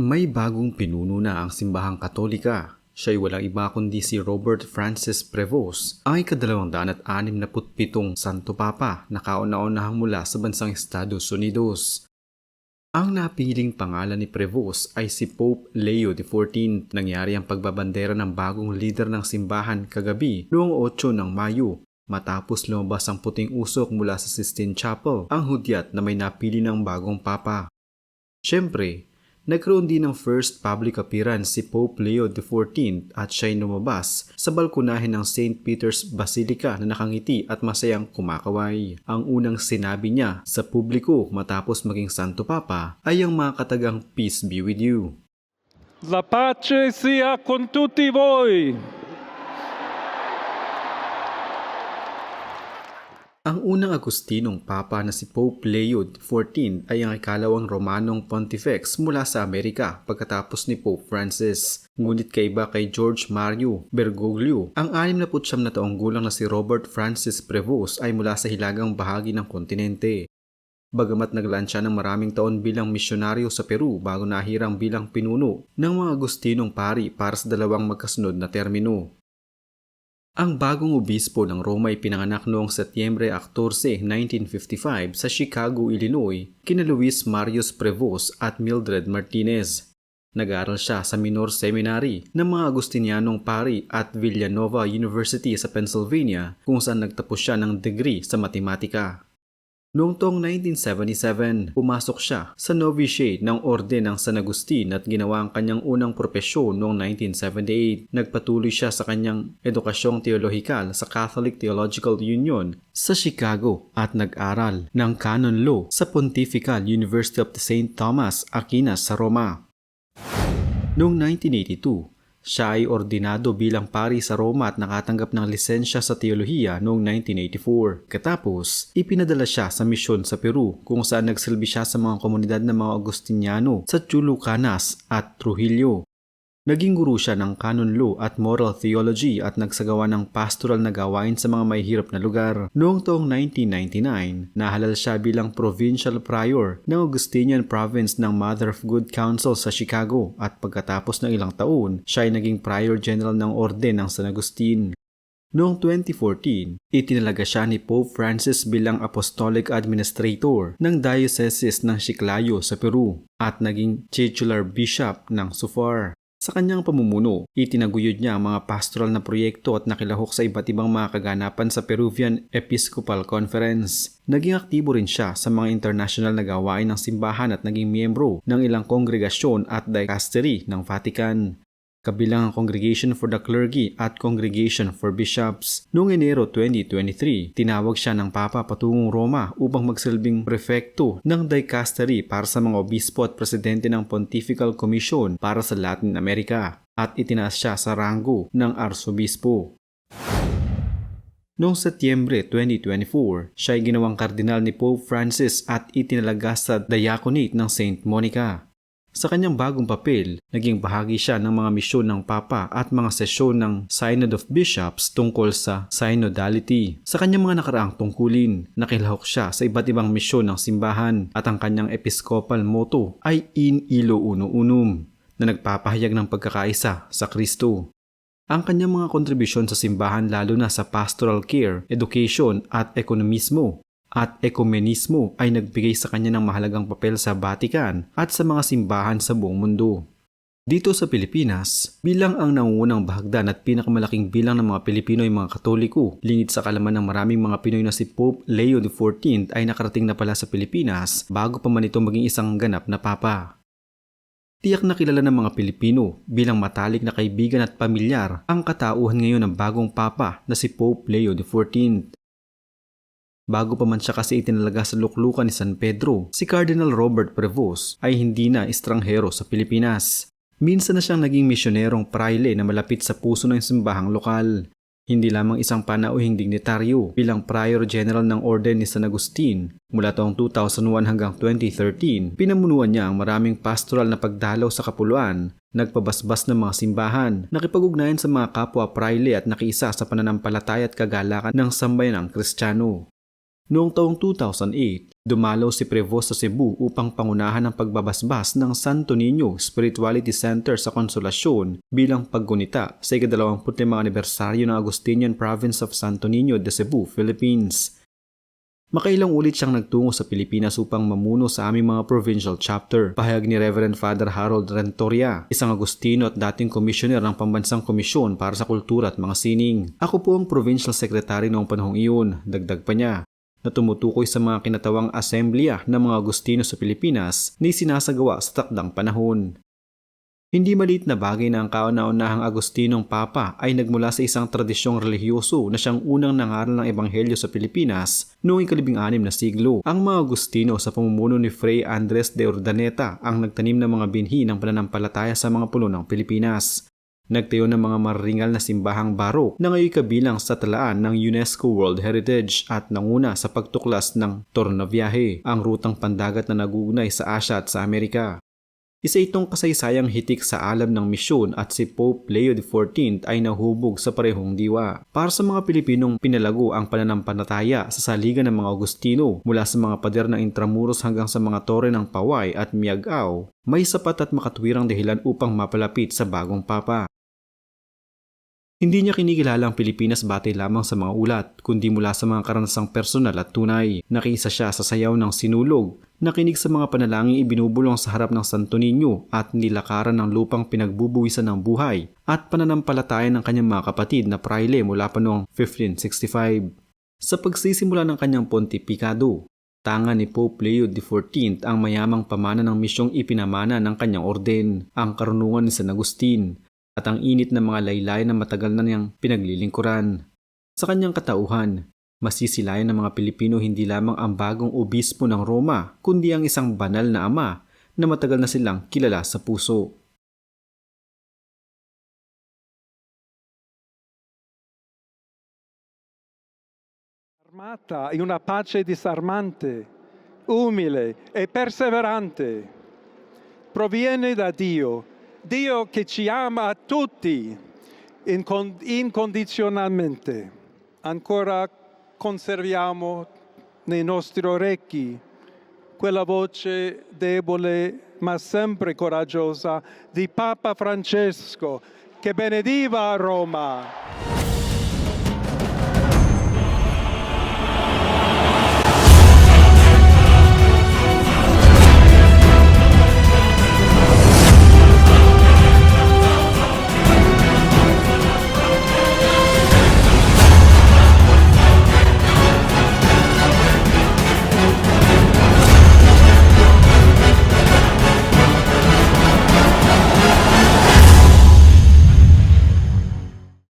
May bagong pinuno na ang simbahang katolika. Siya'y walang iba kundi si Robert Francis Prevost, na putpitong Santo Papa na kauna-unahang mula sa bansang Estados Unidos. Ang napiling pangalan ni Prevost ay si Pope Leo XIV. Nangyari ang pagbabandera ng bagong leader ng simbahan kagabi noong 8 ng Mayo matapos lumabas ang puting usok mula sa Sistine Chapel, ang hudyat na may napili ng bagong papa. Siyempre, nagkaroon din ng first public appearance si Pope Leo XIV at siya'y lumabas sa balkonahin ng St. Peter's Basilica na nakangiti at masayang kumakaway. Ang unang sinabi niya sa publiko matapos maging Santo Papa ay ang mga katagang Peace be with you. La pace sia con tutti voi. Ang unang Agustinong Papa na si Pope Leo XIV ay ang ikalawang Romanong Pontifex mula sa Amerika pagkatapos ni Pope Francis. Ngunit kaiba kay George Mario Bergoglio, ang 69 na taong gulang na si Robert Francis Prevost ay mula sa hilagang bahagi ng kontinente. Bagamat naglaan siya ng maraming taon bilang misyonaryo sa Peru bago nahirang bilang pinuno ng mga Agustinong pari para sa dalawang magkasunod na termino. Ang bagong obispo ng Roma ay pinanganak noong Setyembre 14, 1955 sa Chicago, Illinois, kina Luis Marius Prevost at Mildred Martinez. Nag-aral siya sa Minor Seminary ng mga Agustinianong Pari at Villanova University sa Pennsylvania kung saan nagtapos siya ng degree sa matematika. Noong taong 1977, pumasok siya sa novitiate ng Orden ng San Agustin at ginawa ang kanyang unang propesyon noong 1978. Nagpatuloy siya sa kanyang edukasyong teolohikal sa Catholic Theological Union sa Chicago at nag-aral ng canon law sa Pontifical University of St. Thomas Aquinas sa Roma. Noong 1982, siya ay ordinado bilang pari sa Roma at nakatanggap ng lisensya sa teolohiya noong 1984. Katapos, ipinadala siya sa misyon sa Peru kung saan nagsilbi siya sa mga komunidad ng mga Agustiniano sa Chulucanas at Trujillo. Naging guru siya ng canon law at moral theology at nagsagawa ng pastoral na gawain sa mga may hirap na lugar. Noong taong 1999, nahalal siya bilang provincial prior ng Augustinian province ng Mother of Good Counsel sa Chicago at pagkatapos ng ilang taon, siya ay naging prior general ng Orden ng San Agustin. Noong 2014, itinalaga siya ni Pope Francis bilang Apostolic Administrator ng Diocese ng Chiclayo sa Peru at naging titular bishop ng Sufar. Sa kanyang pamumuno, itinaguyod niya ang mga pastoral na proyekto at nakilahok sa iba't ibang mga kaganapan sa Peruvian Episcopal Conference. Naging aktibo rin siya sa mga international na gawain ng simbahan at naging miyembro ng ilang kongregasyon at dicastery ng Vatican kabilang ang Congregation for the Clergy at Congregation for Bishops. Noong Enero 2023, tinawag siya ng Papa patungong Roma upang magsilbing prefecto ng dicastery para sa mga obispo at presidente ng Pontifical Commission para sa Latin America at itinaas siya sa rango ng arsobispo. Noong Setyembre 2024, siya ay ginawang kardinal ni Pope Francis at itinalaga sa diaconate ng St. Monica. Sa kanyang bagong papel, naging bahagi siya ng mga misyon ng Papa at mga sesyon ng Synod of Bishops tungkol sa synodality. Sa kanyang mga nakaraang tungkulin, nakilahok siya sa iba't ibang misyon ng simbahan at ang kanyang episcopal motto ay In Ilo Uno Unum na nagpapahayag ng pagkakaisa sa Kristo. Ang kanyang mga kontribusyon sa simbahan lalo na sa pastoral care, education at ekonomismo at ekumenismo ay nagbigay sa kanya ng mahalagang papel sa Vatican at sa mga simbahan sa buong mundo. Dito sa Pilipinas, bilang ang nangungunang bahagdan at pinakamalaking bilang ng mga Pilipino ay mga Katoliko, lingid sa kalaman ng maraming mga Pinoy na si Pope Leo XIV ay nakarating na pala sa Pilipinas bago pa man ito maging isang ganap na papa. Tiyak na kilala ng mga Pilipino bilang matalik na kaibigan at pamilyar ang katauhan ngayon ng bagong papa na si Pope Leo XIV Bago pa man siya kasi itinalaga sa luklukan ni San Pedro, si Cardinal Robert Prevost ay hindi na estranghero sa Pilipinas. Minsan na siyang naging misyonerong praile na malapit sa puso ng simbahang lokal. Hindi lamang isang panauhing dignitaryo bilang Prior General ng Orden ni San Agustin. Mula taong 2001 hanggang 2013, pinamunuan niya ang maraming pastoral na pagdalaw sa kapuluan, nagpabasbas ng mga simbahan, nakipag-ugnayan sa mga kapwa praile at nakiisa sa pananampalataya at kagalakan ng sambayan ng Kristiyano. Noong taong 2008, dumalaw si Prevost sa Cebu upang pangunahan ang pagbabasbas ng Santo Niño Spirituality Center sa Konsolasyon bilang paggunita sa ikadalawamputlimang anibersaryo ng Agustinian Province of Santo Niño de Cebu, Philippines. Makailang ulit siyang nagtungo sa Pilipinas upang mamuno sa aming mga provincial chapter. Pahayag ni Reverend Father Harold Rentoria, isang Agustino at dating commissioner ng Pambansang Komisyon para sa Kultura at mga Sining. Ako po ang provincial secretary noong panahong iyon, dagdag pa niya na tumutukoy sa mga kinatawang asembleya ng mga Agustino sa Pilipinas na sinasagawa sa takdang panahon. Hindi maliit na bagay na ang kauna-unahang Agustinong Papa ay nagmula sa isang tradisyong relihiyoso na siyang unang nangaral ng Ebanghelyo sa Pilipinas noong ikalibing-anim na siglo. Ang mga Agustino sa pamumuno ni Fray Andres de Urdaneta ang nagtanim ng mga binhi ng pananampalataya sa mga pulo ng Pilipinas. Nagtayo ng mga maringal na simbahang barok na ngayon kabilang sa talaan ng UNESCO World Heritage at nanguna sa pagtuklas ng Tornaviaje, ang rutang pandagat na nagugnay sa Asya at sa Amerika. Isa itong kasaysayang hitik sa alam ng misyon at si Pope Leo XIV ay nahubog sa parehong diwa. Para sa mga Pilipinong pinalago ang pananampalataya sa saligan ng mga Agustino mula sa mga pader ng Intramuros hanggang sa mga tore ng Paway at Miagao, may sapat at makatwirang dahilan upang mapalapit sa bagong papa. Hindi niya kinikilala ang Pilipinas batay lamang sa mga ulat, kundi mula sa mga karanasang personal at tunay. Nakisa siya sa sayaw ng sinulog, nakinig sa mga panalangin ibinubulong sa harap ng Santo Niño at nilakaran ng lupang pinagbubuwisan ng buhay at pananampalataya ng kanyang mga kapatid na praile mula pa noong 1565. Sa pagsisimula ng kanyang pontifikado, tanga ni Pope Leo XIV ang mayamang pamana ng misyong ipinamana ng kanyang orden, ang karunungan ni San Agustin, at ang init ng mga laylay na matagal na niyang pinaglilingkuran. Sa kanyang katauhan, masisilayan ng mga Pilipino hindi lamang ang bagong obispo ng Roma, kundi ang isang banal na ama na matagal na silang kilala sa puso. Armata in una pace disarmante, umile e perseverante. Proviene da Dio, Dio che ci ama a tutti incon- incondizionalmente. Ancora conserviamo nei nostri orecchi quella voce debole ma sempre coraggiosa di Papa Francesco che benediva Roma.